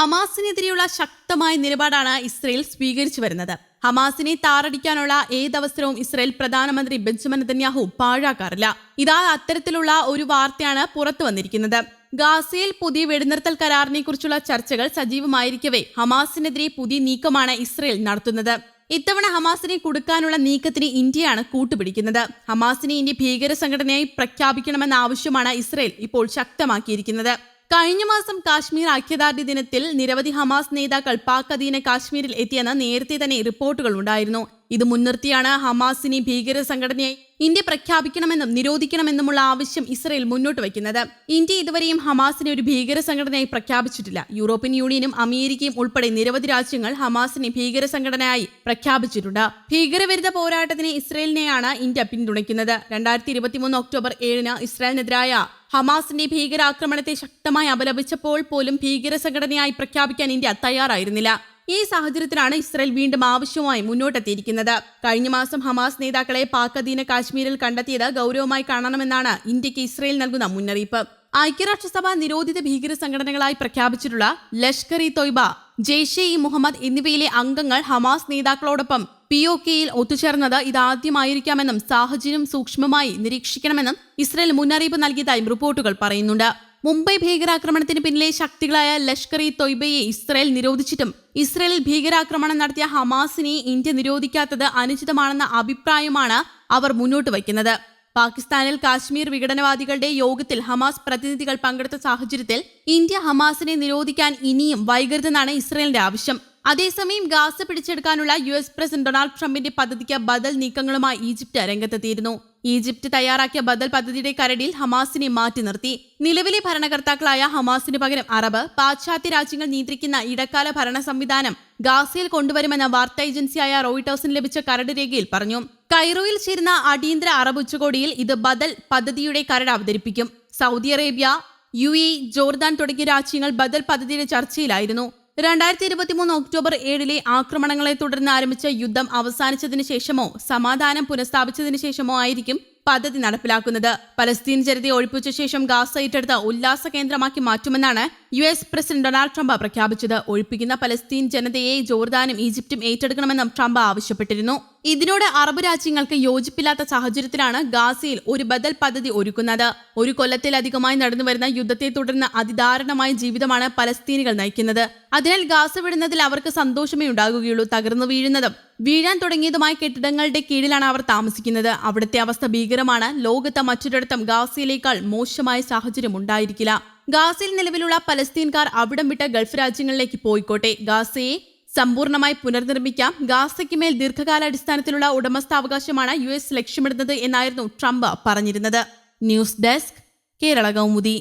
ഹമാസിനെതിരെയുള്ള ശക്തമായ നിലപാടാണ് ഇസ്രയേൽ സ്വീകരിച്ചു വരുന്നത്. ഹമാസിനെ താറടിക്കാനുള്ള ഏതവസരവും ഇസ്രയേൽ പ്രധാനമന്ത്രി ബെഞ്ചമിൻ നെതന്യാഹു പാഴാക്കാറില്ല. ഇതാ അത്തരത്തിലുള്ള ഒരു വാർത്തയാണ് പുറത്തു വന്നിരിക്കുന്നത്. ഗാസയിൽ പുതിയ വെടിനിർത്തൽ കരാറിനെ കുറിച്ചുള്ള ചർച്ചകൾ സജീവമായിരിക്കവേ ഹമാസിനെതിരെ പുതിയ നീക്കമാണ് ഇസ്രയേൽ നടത്തുന്നത്. ഇത്തവണ ഹമാസിനെ കൊടുക്കാനുള്ള നീക്കത്തിന് ഇന്ത്യയാണ് കൂട്ടുപിടിക്കുന്നത്. ഹമാസിനെ ഇന്ത്യ ഭീകര സംഘടനയായി പ്രഖ്യാപിക്കണമെന്ന ആവശ്യമാണ് ഇസ്രയേൽ ഇപ്പോൾ ശക്തമാക്കിയിരിക്കുന്നത്. കഴിഞ്ഞ മാസം കാശ്മീർ ഐക്യദാർഢ്യ ദിനത്തിൽ നിരവധി ഹമാസ് നേതാക്കൾ പാക് അധീന കാശ്മീരിൽ എത്തിയെന്ന് നേരത്തെ തന്നെ റിപ്പോർട്ടുകൾ ഉണ്ടായിരുന്നു. ഇത് മുൻനിർത്തിയാണ് ഹമാസിനെ ഭീകര സംഘടനയായി ഇന്ത്യ പ്രഖ്യാപിക്കണമെന്നും നിരോധിക്കണമെന്നുമുള്ള ആവശ്യം ഇസ്രയേൽ മുന്നോട്ട് വയ്ക്കുന്നത്. ഇന്ത്യ ഇതുവരെയും ഹമാസിനെ ഒരു ഭീകര സംഘടനയായി പ്രഖ്യാപിച്ചിട്ടില്ല. യൂറോപ്യൻ യൂണിയനും അമേരിക്കയും ഉൾപ്പെടെ നിരവധി രാജ്യങ്ങൾ ഹമാസിനെ ഭീകര സംഘടനയായി പ്രഖ്യാപിച്ചിട്ടുണ്ട്. ഭീകരവിരുദ്ധ പോരാട്ടത്തിന് ഇസ്രയേലിനെയാണ് ഇന്ത്യ പിന്തുണയ്ക്കുന്നത്. രണ്ടായിരത്തി ഇരുപത്തിമൂന്ന് ഒക്ടോബർ ഏഴിന് ഇസ്രായേലിനെതിരായ ഹമാസിന്റെ ഭീകരാക്രമണത്തെ ശക്തമായി അപലപിച്ചപ്പോൾ പോലും ഭീകര സംഘടനയായി പ്രഖ്യാപിക്കാൻ ഇന്ത്യ തയ്യാറായിരുന്നില്ല. ഈ സാഹചര്യത്തിലാണ് ഇസ്രായേൽ വീണ്ടും ആവശ്യവുമായി മുന്നോട്ടെത്തിയിരിക്കുന്നത്. കഴിഞ്ഞ മാസം ഹമാസ് നേതാക്കളെ പാക് അധീന കാശ്മീരിൽ കണ്ടെത്തിയത് ഗൗരവമായി കാണണമെന്നാണ് ഇന്ത്യയ്ക്ക് ഇസ്രയേൽ നൽകുന്ന മുന്നറിയിപ്പ്. ഐക്യരാഷ്ട്രസഭ നിരോധിത ഭീകര സംഘടനകളായി പ്രഖ്യാപിച്ചിട്ടുള്ള ലഷ്കർ ഇ തൊയ്ബ ജെയ്ഷെ ഇ മുഹമ്മദ് എന്നിവയിലെ അംഗങ്ങൾ ഹമാസ് നേതാക്കളോടൊപ്പം പി ഒ കെയിൽ ഒത്തുചേർന്നത് ഇതാദ്യമായിരിക്കാമെന്നും സാഹചര്യം സൂക്ഷ്മമായി നിരീക്ഷിക്കണമെന്നും ഇസ്രയേൽ മുന്നറിയിപ്പ് നൽകിയതായും റിപ്പോർട്ടുകൾ പറയുന്നുണ്ട്. മുംബൈ ഭീകരാക്രമണത്തിന് പിന്നിലെ ശക്തികളായ ലഷ്കർ ഇ തൊയ്ബയെ ഇസ്രയേൽ നിരോധിച്ചിട്ടും ഇസ്രയേലിൽ ഭീകരാക്രമണം നടത്തിയ ഹമാസിനെ ഇന്ത്യ നിരോധിക്കാത്തത് അനുചിതമാണെന്ന അഭിപ്രായമാണ് അവർ മുന്നോട്ട് വയ്ക്കുന്നത്. പാകിസ്ഥാനിൽ കാശ്മീർ വിഘടനവാദികളുടെ യോഗത്തിൽ ഹമാസ് പ്രതിനിധികൾ പങ്കെടുത്ത സാഹചര്യത്തിൽ ഇന്ത്യ ഹമാസിനെ നിരോധിക്കാൻ ഇനിയും വൈകരുതെന്നാണ് ഇസ്രയേലിന്റെ ആവശ്യം. അതേസമയം ഗാസ പിടിച്ചെടുക്കാനുള്ള യു എസ് പ്രസിഡന്റ് ഡൊണാൾഡ് ട്രംപിന്റെ പദ്ധതിക്ക് ബദൽ നീക്കങ്ങളുമായി ഈജിപ്ത് രംഗത്തെത്തിയിരുന്നു ഈജിപ്ത് തയ്യാറാക്കിയ ബദൽ പദ്ധതിയുടെ കരടിൽ ഹമാസിനെ മാറ്റി നിർത്തി. നിലവിലെ ഭരണകർത്താക്കളായ ഹമാസിന് പകരം അറബ് പാശ്ചാത്യ രാജ്യങ്ങൾ നിയന്ത്രിക്കുന്ന ഇടക്കാല ഭരണ സംവിധാനം ഗാസയിൽ കൊണ്ടുവരുമെന്ന വാർത്താ ഏജൻസിയായ റോയിട്ടേഴ്സിന് ലഭിച്ച കരട് രേഖയിൽ പറഞ്ഞു. കൈറോയിൽ ചേരുന്ന അടിയന്തര അറബ് ഉച്ചകോടിയിൽ ഇത് ബദൽ പദ്ധതിയുടെ കരട് അവതരിപ്പിക്കും. Saudi Arabia U A Jordan തുടങ്ങിയ രാജ്യങ്ങൾ ബദൽ പദ്ധതിയുടെ ചർച്ചയിലായിരുന്നു. രണ്ടായിരത്തി ഇരുപത്തിമൂന്ന് ഒക്ടോബർ ഏഴിലെ ആക്രമണങ്ങളെ തുടർന്ന് ആരംഭിച്ച യുദ്ധം അവസാനിച്ചതിനു ശേഷമോ സമാധാനം പുനഃസ്ഥാപിച്ചതിന് ശേഷമോ ആയിരിക്കും പദ്ധതി നടപ്പിലാക്കുന്നത്. പലസ്തീൻ ജനതയെ ഒഴിപ്പിച്ച ശേഷം ഗാസ ഏറ്റെടുത്ത ഉല്ലാസ കേന്ദ്രമാക്കി മാറ്റുമെന്നാണ് U S president Donald Trump പ്രഖ്യാപിച്ചത് ഒഴിപ്പിക്കുന്ന പലസ്തീൻ ജനതയെ ജോർദാനും ഈജിപ്തും ഏറ്റെടുക്കണമെന്നും ട്രംപ് ആവശ്യപ്പെട്ടിരുന്നു. ഇതിനോട് അറബ് രാജ്യങ്ങൾക്ക് യോജിപ്പില്ലാത്ത സാഹചര്യത്തിലാണ് ഗാസയിൽ ഒരു ബദൽ പദ്ധതി ഒരുക്കുന്നത്. ഒരു കൊല്ലത്തിലധികമായി നടന്നുവരുന്ന യുദ്ധത്തെ തുടർന്ന് അതിദാരുണമായ ജീവിതമാണ് പലസ്തീനികൾ നയിക്കുന്നത്. അതിനാൽ ഗാസ വിടുന്നതിൽ അവർക്ക് സന്തോഷമേ ഉണ്ടാകുകയുള്ളൂ തകർന്നു വീഴുന്നതും. വീഴാൻ തുടങ്ങിയതുമായ കെട്ടിടങ്ങളുടെ കീഴിലാണ് അവർ താമസിക്കുന്നത്. അവിടുത്തെ അവസ്ഥ ഭീകരമാണ്. ലോകത്തെ മറ്റൊരിടത്തും ഗാസയിലേക്കാൾ മോശമായ സാഹചര്യം ഉണ്ടായിരിക്കില്ല. ഗാസയിൽ നിലവിലുള്ള പലസ്തീൻകാർ അവിടം വിട്ട ഗൾഫ് രാജ്യങ്ങളിലേക്ക് പോയിക്കോട്ടെ. ഗാസയെ സമ്പൂർണമായി പുനർനിർമ്മിക്കാം. ഗാസയ്ക്ക് മേൽ ദീർഘകാലാടിസ്ഥാനത്തിലുള്ള ഉടമസ്ഥാവകാശമാണ് യു എസ് ലക്ഷ്യമിടുന്നത് എന്നായിരുന്നു ട്രംപ് പറഞ്ഞിരുന്നത്. News desk Kerala Kaumudi.